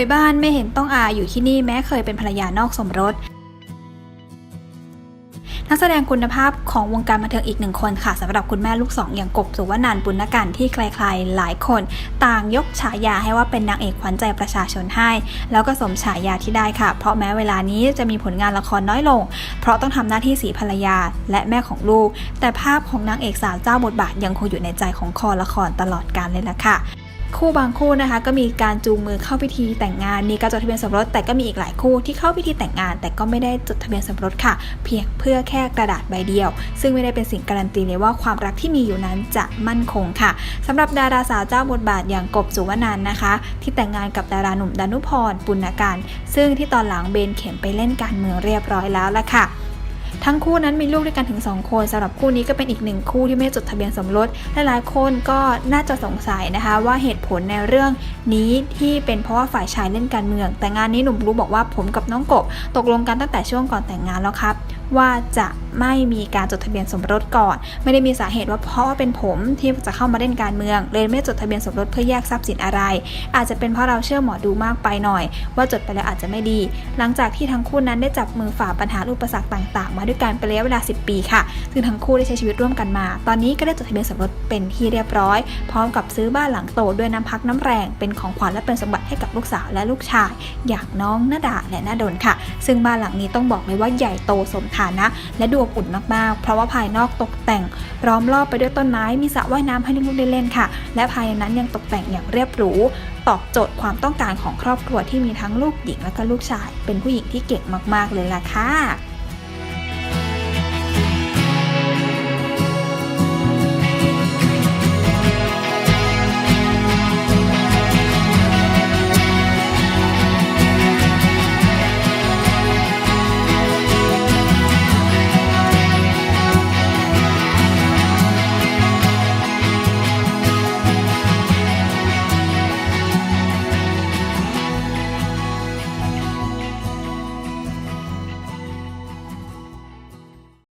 ยบ้านไม่เห็นต้องอาอยู่ที่นี่แม้เคยเป็นภรรยานอกสมรส นักแสดงคุณภาพของวงการบันเทิงอีกหนึ่งคนค่ะสำหรับคุณแม่ลูกสองอย่างกบสุวรรณันท์ปุณกันที่ใครๆหลายคน ต่างยกฉายาให้ว่าเป็นนางเอกขวัญใจประชาชนให้ แล้วก็สมฉายาที่ได้ค่ะ เพราะแม้เวลานี้จะมีผลงานละครน้อยลง เพราะต้องทำหน้าที่สีภรรยาและแม่ของลูก แต่ภาพของนางเอกสาวเจ้าบทบาทยังคงอยู่ในใจของคอละครตลอดกาลเลยล่ะค่ะ คู่บางคู่นะคะก็มีการจูงมือเข้าพิธีแต่งงานมีการจดทะเบียนสมรสแต่ก็มีอีกหลายคู่ที่เข้าพิธีแต่งงาน แต่ก็ไม่ได้จดทะเบียนสมรสค่ะ เพียงเพื่อแค่กระดาษใบเดียว ซึ่งไม่ได้เป็นสิ่งการันตีเลยว่าความรักที่มีอยู่นั้นจะมั่นคงค่ะสำหรับดาราสาวเจ้าบทบาทอย่างกบสุวรรณนนะคะ ที่แต่งงานกับดาราหนุ่มดานุพรปุณกันซึ่งที่ตอนหลังเบนเข็มไปเล่นการเมืองเรียบร้อยแล้วละค่ะ ทั้งคู่นั้นมีลูกด้วยกันถึง 2 คนสำหรับคู่นี้ก็เป็นอีกหนึ่งคู่ที่ไม่ได้จดทะเบียนสมรสหลายๆคนก็น่าจะสงสัยนะคะ ว่าเหตุผลในเรื่องนี้ที่เป็นเพราะว่าฝ่ายชายเล่นการเมือง แต่งานนี้หนุ่มรู้บอกว่าผมกับน้องกบตกลงกันตั้งแต่ช่วงก่อนแต่งงานแล้วครับ ว่าจะไม่มีการจดทะเบียนสมรสก่อน ไม่ได้มีสาเหตุว่าเพราะว่าเป็นผมที่จะเข้ามาเล่นการเมือง เลยไม่จดทะเบียนสมรสเพื่อแยกทรัพย์สินอะไร อาจจะเป็นเพราะเราเชื่อหมอดูมากไปหน่อย ว่าจดไปแล้วอาจจะไม่ดี หลังจากที่ทั้งคู่นั้นได้จับมือฝ่าปัญหาอุปสรรคต่าง ๆ มาด้วยกันเป็นระยะเวลา 10 ปีค่ะ ซึ่งทั้งคู่ได้ใช้ชีวิตร่วมกันมา ตอนนี้ก็ได้จดทะเบียนสมรสเป็นที่เรียบร้อย พร้อมกับซื้อบ้านหลังโตด้วยน้ำพักน้ำแรงเป็นของขวัญและเป็นสมบัติให้กับลูกสาวและลูกชาย อย่างน้องนาดาและนาดนค่ะ ซึ่งบ้านหลังนี้ต้องบอกเลยว่าใหญ่โตสมฐานะ และดูอบอุ่นมากๆ เพราะว่าภายนอกตกแต่งล้อมรอบไปด้วยต้นไม้มีสระว่ายน้ำให้ลูกๆได้เล่นค่ะ และภายในนั้นยังตกแต่งอย่างเรียบหรูตอบโจทย์ความต้องการของครอบครัวที่มีทั้งลูกหญิงและก็ลูกชาย เป็นผู้หญิงที่เก่งมากๆเลยล่ะค่ะ